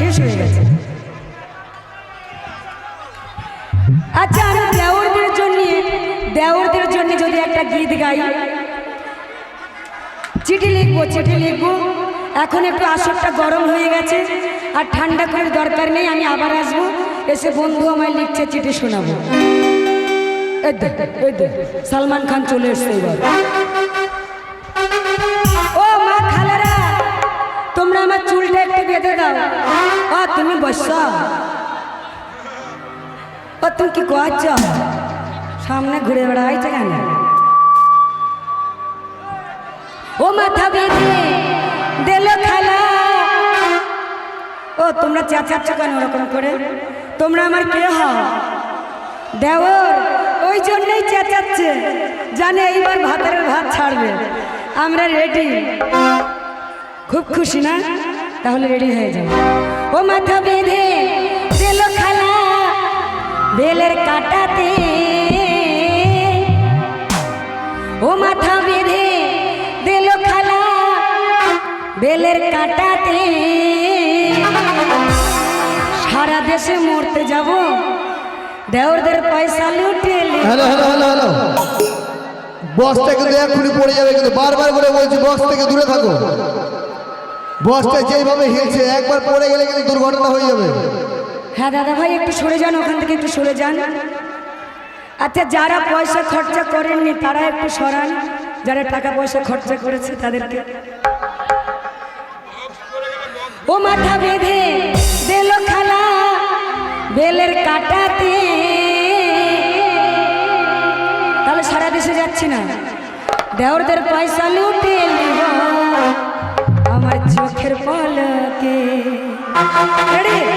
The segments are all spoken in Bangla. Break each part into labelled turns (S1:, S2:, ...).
S1: শেষ হয়ে গেছে। আচ্ছা আমি দেওরদের জন্য দেওরদের জন্য যদি একটা গীত গাই। চিঠি লিখব চিঠি লিখব। এখন একটু আসরটা গরম হয়ে গেছে, আর ঠান্ডা করে দরকার নেই, আমি আবার আসব। এসে বন্ধু আমায় লিখছে, চিঠি শোনাবো। সালমান খান চলে এসছে এবার। তুমি বস। ও, তুমি কি করছ? সামনে ঘুরে বেড়াইছে কেন? ও, মাথা বেঁধে খালা। ও, তোমরা চেঁচাচ্ছ কেন ওরকম করে? তোমরা আমার কে হও? দেওর, ওই জন্যই চেঁচাচ্ছে জানে এইবার ভাতের ভাত ছাড়বে। আমরা রেডি খুব খুশি না? তাহলে রেডি হয়ে যাও। ও মাথা বেঁধে দিল খালা বেলের কাটাতে। ও মাথা বেঁধে দিল খালা বেলের কাটাতে। সারা দেশে মরতে যাব। দেওরদের পয়সা লুটে
S2: হ্যালো হ্যালো হ্যালো হ্যালো। বসটা কিন্তু এক্ষুনি পড়ে যাবে কিন্তু বারবার করে বলছি, বস থেকে দূরে থাকো। বসটা যেভাবে হিলছে, একবার পড়ে গেলে কিন্তু দুর্ঘটনা হয়ে যাবে।
S1: হ্যাঁ দাদা ভাই, একটু সরে যান, ওখান থেকে একটু সরে যান। আচ্ছা যারা পয়সা খরচা করেননি, তারা একটু সরান। যারা টাকা পয়সা খরচা করেছে, তাদেরকে। ও মাথা বেঁধে দিল খালা, বেলের কাটাতে। তাহলে সারা দেশে যাচ্ছি না। দেওরদের পয়সা লুটে নিব চোখের পলকে Ready?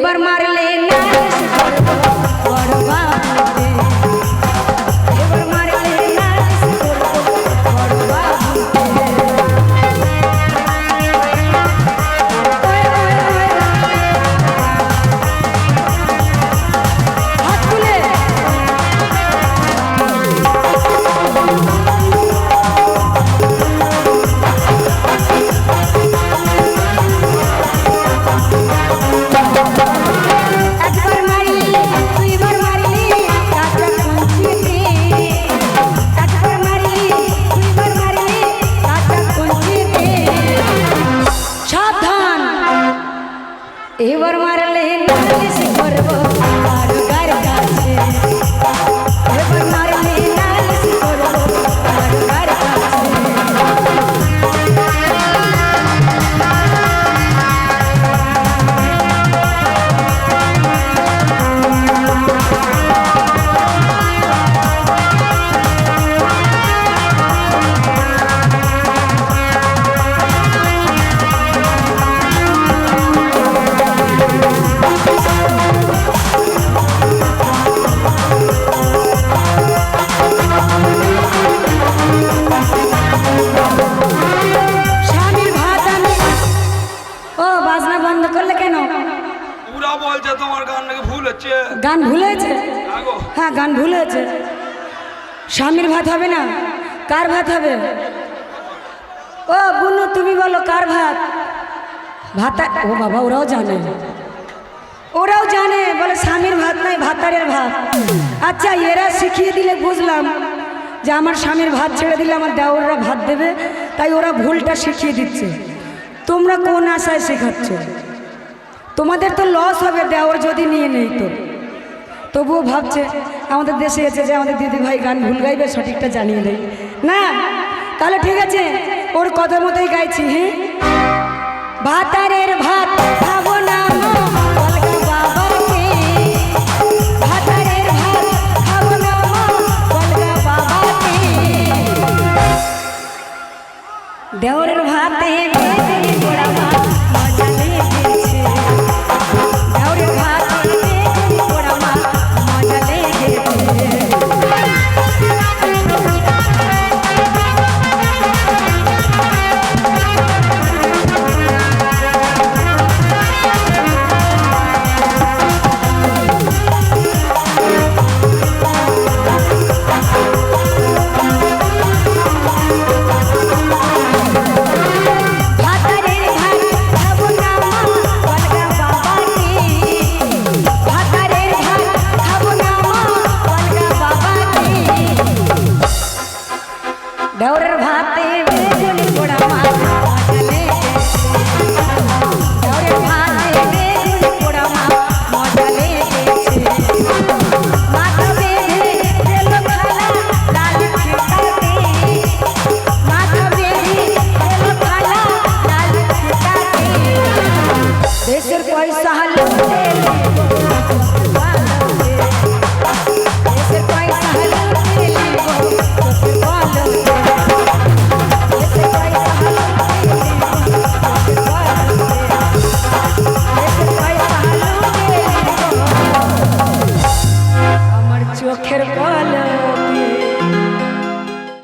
S1: এবার মারলে এবার মারলে বাজনা বন্ধ করলে কেন?
S3: পুরা বলছে তোমার গান নাকি ভুল হচ্ছে।
S1: গান ভুলেছে
S3: আগো।
S1: হ্যাঁ গান ভুলেছে স্বামীর ভাত হবে না? কার ভাত হবে? ও বুনু তুমি বলো কার ভাত? ভাতা ও বাবা ওরাও জানে। ওরাও জানে বলে স্বামীর ভাত নাই ভাতারের ভাত। আচ্ছা এরা শিখিয়ে দিলে বুঝলাম যে আমার স্বামীর ভাত ছেড়ে দিলে আমার দেওররা ভাত দেবে তাই ওরা ভুলটা শিখিয়ে দিচ্ছে। তোমরা কোন আশায় শেখাচ্ছ? তোমাদের তো লস হবে দেওয়ার যদি নিয়ে নেই তো। তবুও ভাবছে, আমাদের দেশে এসে যে আমাদের দিদি ভাই গান ভুল গাইবে, সঠিকটা জানিয়ে দেয় না, তাহলে ঠিক আছে, ওর কথা মতোই গাইছি হ্যাঁ? ভাতারের ভাত খাব না। দেওরের ভাতে ওই সাহালে